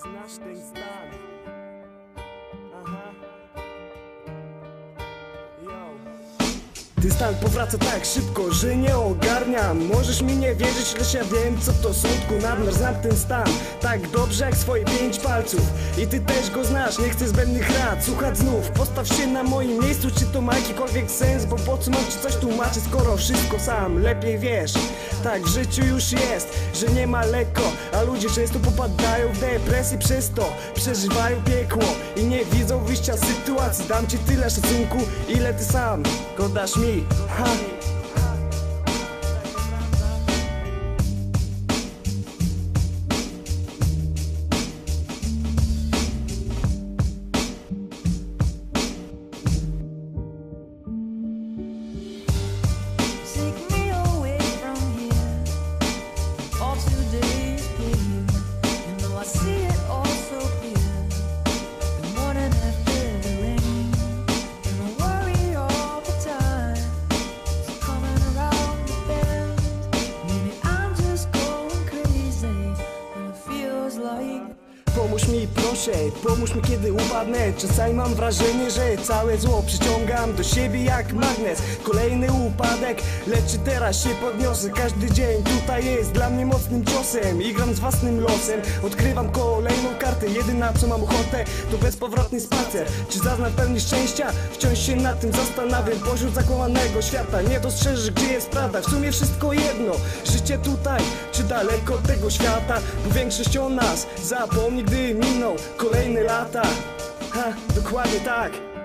Znasz ten stan. Aha. Yo. Ten stan powraca tak szybko, że nie ogarniam. Możesz mi nie wierzyć, lecz ja wiem co to smutku. Nadmiar Znam ten stan. Tak dobrze jak swoje pięć palców. I ty też go znasz, nie chcę zbędnych rad. Słuchać znów, postaw się na moim miejscu. Czy to ma jakikolwiek sens, bo po co mam ci coś tłumaczyć Skoro wszystko sam lepiej wiesz? Tak w życiu już jest, że nie ma lekko A ludzie często popadają w depresję przez to. Przeżywają piekło i nie widzą wyjścia z sytuacji. Dam ci tyle szacunku, ile ty sam. Go dasz mi ha. Pomóż mi proszę, pomóż mi kiedy upadnę. Czasami mam wrażenie, że całe zło przyciągam do siebie jak magnes. Kolejny upadek, lecz teraz się podniosę. Każdy dzień tutaj jest dla mnie mocnym ciosem I gram z własnym losem, odkrywam kolejną kartę Jedyna co mam ochotę to bezpowrotny spacer. Czy zaznam pełni szczęścia? Wciąż się nad tym zastanawiam. Pośród zakłamanego świata nie dostrzeżesz gdzie jest prawda. W sumie wszystko jedno, życie tutaj czy daleko od tego świata? Bo większość o nas zapomni gdy miną kolejne lata. Ha, dokładnie tak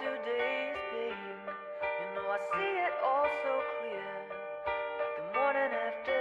today's pain. You know I see it all so clear. The morning after.